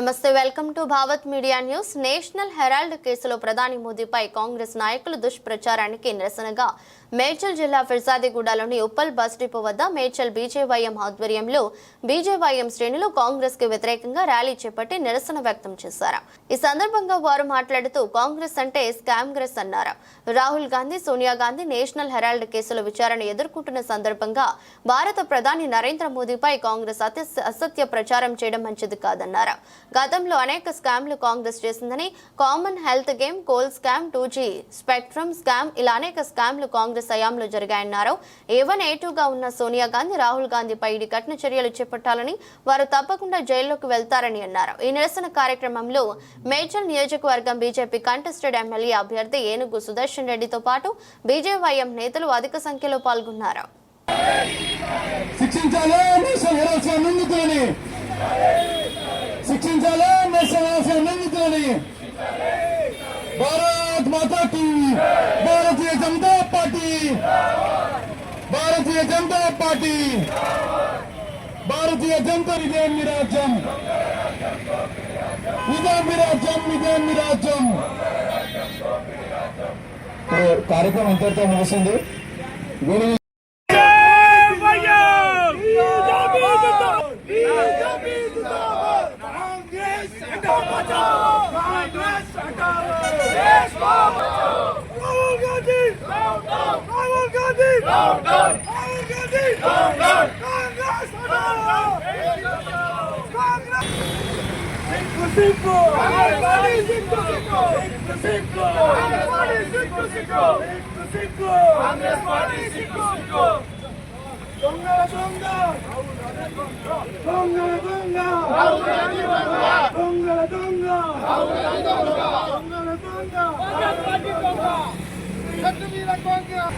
నమస్తే welcome to Bhavat media news. National Herald కేసులో ప్రధాని మోదీపై కాంగ్రెస్ నాయకులు దుష్ప్రచారానికి నిరసనగా మేడ్చల్ జిల్లా ఫిర్జాదిగూడలోని ఉప్పల్ బస్ డిపో వద్ద మేడ్చల్ బీజేవైఎం ఆధ్వర్యంలో బీజేవైఎం శ్రేణులు కాంగ్రెస్కి వ్యతిరేకంగా ర్యాలీ చేపట్టి నిరసన వ్యక్తం చేశారు. ఈ సందర్భంగా వారు మాట్లాడుతూ కాంగ్రెస్ అంటే స్కామ్గ్రెస్ అన్నారు. రాహుల్ గాంధీ సోనియా గాంధీ నేషనల్ హెరాల్డ్ కేసుల విచారణ ఎదుర్కొంటున్న సందర్భంగా భారత ప్రధాని నరేంద్ర మోదీపై కాంగ్రెస్ అసత్య ప్రచారం చేయడం మంచిది కాదన్నారు. గతంలో అనేక స్కామ్లు కాంగ్రెస్ చేసిందని commonwealth game coal scam two G spectrum scam ఇలా అనేక స్కామ్లు కాంగ్రెస్ హయాంలో జరిగాయన్నారు. ఏ ఏటుగా ఉన్న సోనియా గాంధీ రాహుల్ గాంధీపై ఇడి కఠిన చర్యలు చేపట్టాలని వారు తప్పకుండా జైల్లోకి వెళ్తారని అన్నారు. ఈ నిరసన కార్యక్రమంలో మేడ్చల్ నియోజకవర్గం బీజేపీ కంటెస్టెడ్ ఎమ్మెల్యే అభ్యర్థి ఏనుగు సుదర్శన్ రెడ్డితో పాటు బీజేవైఎం నేతలు అధిక సంఖ్యలో పాల్గొన్నారు. శిక్షించాలి నిందితులని. శిక్షించాలి నేషనల్ హెరాల్సిన భారత్ మాతా కీ భారతీయ జనతా పార్టీ భారతీయ జనతా పార్టీ భారతీయ జనతా ఇదే మీ రాజ్యం ఇదే మీ రాజ్యం ఇదే మీ రాజ్యం ఇప్పుడు కార్యక్రమం ఇంతటితో ముగిసింది? Conga, conga! Conga, conga! Conga, conga! Conga, conga! 看这边来光棍了。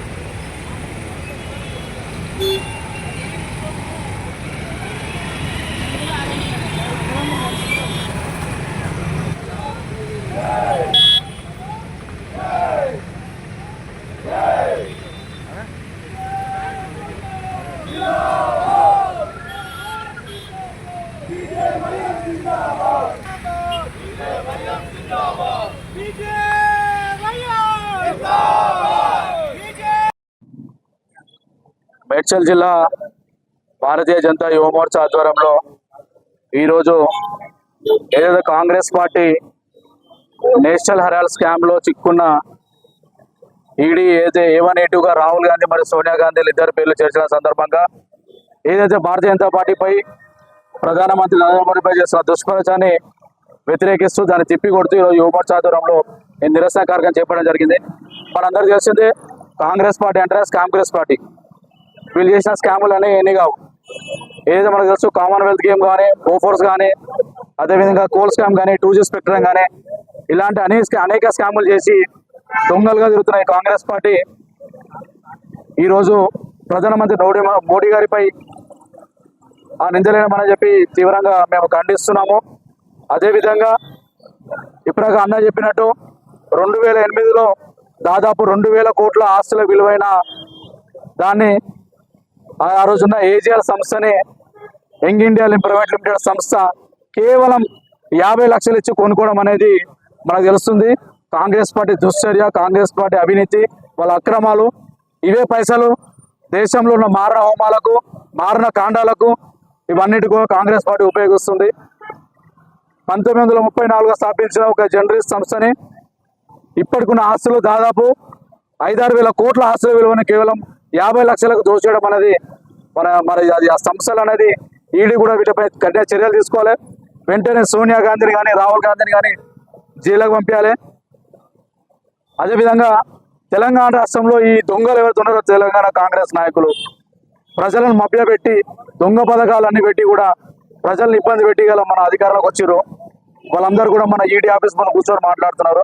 Medchal జిల్లా భారతీయ జనతా యువమోర్చా ఆధ్వర్యంలో ఈరోజు ఏదైతే కాంగ్రెస్ పార్టీ నేషనల్ హెరాల్ స్కామ్లో చిక్కున్న ఈడీ ఏదైతే ఏవన్ ఏటుగా రాహుల్ గాంధీ మరియు సోనియా గాంధీలు ఇద్దరు పేర్లు చేర్చిన సందర్భంగా ఏదైతే భారతీయ జనతా పార్టీపై ప్రధానమంత్రి నరేంద్ర మోడీపై చేస్తున్న దుష్ప్రచారాన్ని వ్యతిరేకిస్తూ దాన్ని తిప్పి కొడుతూ ఈరోజు యువమోర్చా ఆధ్వర్యంలో ఈ నిరసన కార్యక్రమం చేపట్టడం జరిగింది. మనందరికీ తెలిసిందే కాంగ్రెస్ పార్టీ అంటే కాంగ్రెస్ పార్టీ. వీళ్ళు చేసిన స్కాములు అనేవి ఎన్ని కావు. ఏదైతే మనకు తెలుసు కామన్వెల్త్ గేమ్ కానీ ఓఫోర్స్ కానీ అదేవిధంగా కోల్ స్కామ్ కానీ టూ జీ స్పెక్ట్రమ్ కానీ ఇలాంటి అనేక అనేక స్కాములు చేసి దొంగలుగా తిరుగుతున్నాయి కాంగ్రెస్ పార్టీ. ఈరోజు ప్రధానమంత్రి మోడీ మోడీ గారిపై ఆ నిందలేమని చెప్పి తీవ్రంగా మేము ఖండిస్తున్నాము. అదేవిధంగా ఇప్పుడాక అన్న చెప్పినట్టు రెండు వేల ఎనిమిదిలో దాదాపు రెండు వేల కోట్ల ఆస్తుల విలువైన దాన్ని ఆ రోజున్న ఏజిఎల్ సంస్థని యంగ్ ఇండియా లిమ్- ప్రైవేట్ లిమిటెడ్ సంస్థ కేవలం యాభై లక్షలు ఇచ్చి కొనుక్కోవడం అనేది మనకు తెలుస్తుంది. కాంగ్రెస్ పార్టీ దుశ్చర్య కాంగ్రెస్ పార్టీ అవినీతి వాళ్ళ అక్రమాలు ఇవే పైసలు దేశంలో ఉన్న మారణ హోమాలకు మారణ కాండాలకు ఇవన్నిటి కూడా కాంగ్రెస్ పార్టీ ఉపయోగిస్తుంది. పంతొమ్మిది వందల ముప్పై నాలుగులో స్థాపించిన ఒక జర్నలిస్ట్ సంస్థని ఇప్పటికున్న ఆస్తులు దాదాపు ఐదారు వేల కోట్ల ఆస్తుల విలువని కేవలం యాభై లక్షలకు దోచేయడం అనేది మన మరి అది ఆ సంస్థలు అనేది ఈడీ కూడా వీటిపై కఠిన చర్యలు తీసుకోవాలి. వెంటనే సోనియా గాంధీని కానీ రాహుల్ గాంధీని కానీ జైలుకు పంపించాలి. అదేవిధంగా తెలంగాణ రాష్ట్రంలో ఈ దొంగలు ఎవరైతే ఉన్నారో తెలంగాణ కాంగ్రెస్ నాయకులు ప్రజలను మభ్యపెట్టి దొంగ పథకాలన్నీ పెట్టి కూడా ప్రజల్ని ఇబ్బంది పెట్టి గల మన అధికారంలోకి వచ్చారు వాళ్ళందరూ కూడా మన ఈడీ ఆఫీస్ మన కూర్చొని మాట్లాడుతున్నారు.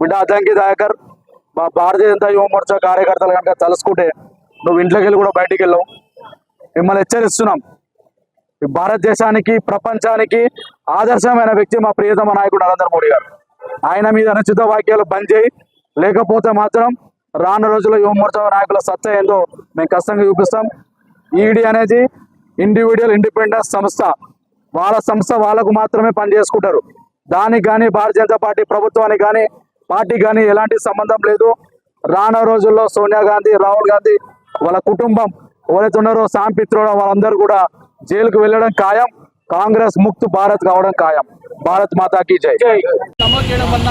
బిడ్డ అద్దంకి దయాకర్ మా భారతీయ జనతా యువ మోర్చా కార్యకర్తలు కనుక తలుసుకుంటే నువ్వు ఇంట్లోకి వెళ్ళి కూడా బయటికి వెళ్ళావు. మిమ్మల్ని హెచ్చరిస్తున్నాం. ఈ భారతదేశానికి ప్రపంచానికి ఆదర్శమైన వ్యక్తి మా ప్రియతమ నాయకుడు నరేంద్ర మోడీ గారు. ఆయన మీద అనుచిత వాక్యాలు బంద్ చేయి. లేకపోతే మాత్రం రాను రోజుల్లో యువమూర్త నాయకుల సత్తా ఏందో మేము కష్టంగా చూపిస్తాం. ఈడీ అనేది ఇండివిజువల్ ఇండిపెండెన్స్ సంస్థ. వాళ్ళ సంస్థ వాళ్ళకు మాత్రమే పనిచేసుకుంటారు దానికి కానీ భారతీయ జనతా పార్టీ ప్రభుత్వానికి కానీ పార్టీ కానీ ఎలాంటి సంబంధం లేదు. రాన రోజుల్లో సోనియా గాంధీ రాహుల్ గాంధీ వాళ్ళ కుటుంబం ఎవరైతే ఉన్నారో సాంపిత్రుడు వాళ్ళందరూ కూడా జైలుకు వెళ్ళడం ఖాయం. కాంగ్రెస్ ముక్త్ భారత్ కావడం ఖాయం. భారత్ మాతాకి జై. నమోదు చేయడం వల్ల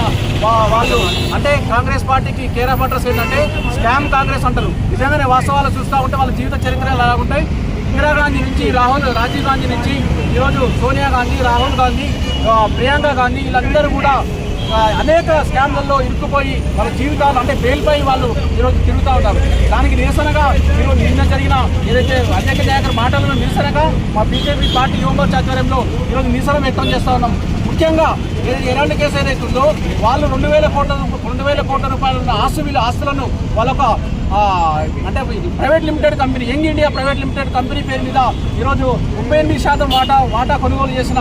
వాళ్ళు అంటే కాంగ్రెస్ పార్టీకి కేర్ ఆఫ్ అడ్రస్ ఏంటంటే స్కామ్ కాంగ్రెస్ అంటారు. నిజంగానే వాస్తవాలు చూస్తూ ఉంటే వాళ్ళ జీవిత చరిత్రలు ఎలా ఉంటాయి? ఇందిరాగాంధీ నుంచి రాహుల్ రాజీవ్ గాంధీ నుంచి ఈరోజు సోనియా గాంధీ రాహుల్ గాంధీ ప్రియాంక గాంధీ వీళ్ళందరూ కూడా అనేక స్కామ్లలో ఇరుక్కుపోయి వాళ్ళ జీవితాలు అంటే బెయిల్పై వాళ్ళు ఈరోజు తిరుగుతూ ఉంటారు దానికి నిరసనగా ఈరోజు జరిగిన ఏదైతే అధ్యక్ష నాయకుల మాటలను నిరసనగా మా బీజేపీ పార్టీ యువమోర్చ ఆధ్వర్యంలో ఈరోజు నిరసన వ్యక్తం చేస్తా ఉన్నాం. ముఖ్యంగా ఏ- ఎలాంటి కేసు ఏదైతే ఉందో వాళ్ళు రెండు వేల కోట్ల రెండు వేల కోట్ల రూపాయల ఉన్న ఆస్తులు ఆస్తులను వాళ్ళొక అంటే private limited company Young India private limited company పేరు మీద ఈరోజు ముప్పై ఎనిమిది శాతం వాటా వాటా కొనుగోలు చేసిన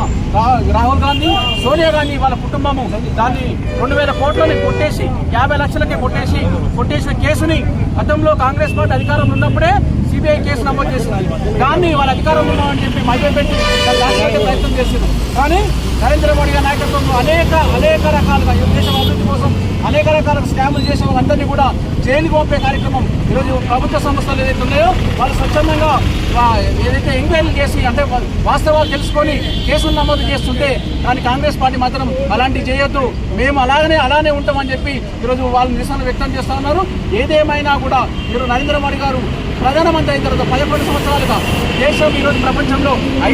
రాహుల్ గాంధీ సోనియా గాంధీ వాళ్ళ కుటుంబము దాన్ని రెండు వేల కోట్లని కొట్టేసి యాభై లక్షలకే కొట్టేసి కొట్టేసిన కేసుని గతంలో కాంగ్రెస్ పార్టీ అధికారంలో ఉన్నప్పుడే సిబిఐ కేసు నమోదు చేసింది. దాన్ని వాళ్ళ అధికారంలో ఉన్నామని చెప్పి మధ్య పెట్టి ప్రయత్నం చేసింది. కానీ నరేంద్ర మోడీ గారి నాయకత్వంలో అనేక అనేక రకాలుగా ఈ దేశం అభివృద్ధి కోసం అనేక రకాల స్కాములు చేసే వాళ్ళందరినీ కూడా జైలుకు పంపే కార్యక్రమం ఈరోజు ప్రభుత్వ సంస్థలు ఏదైతే ఉన్నాయో వాళ్ళు స్వచ్ఛందంగా ఏదైతే ఎంక్వైరీలు చేసి అంటే వాస్తవాలు తెలుసుకొని కేసులు నమోదు చేస్తుంటే కానీ కాంగ్రెస్ పార్టీ మాత్రం అలాంటివి చేయొద్దు. మేము అలాగనే అలానే ఉంటామని చెప్పి ఈరోజు వాళ్ళు నిరసన వ్యక్తం చేస్తూ ఉన్నారు. ఏదేమైనా కూడా మీరు నరేంద్ర మోడీ గారు ప్రధానమంత్రి అయిన తర్వాత పదకొండు సంవత్సరాలుగా దేశం ఈరోజు ప్రపంచంలో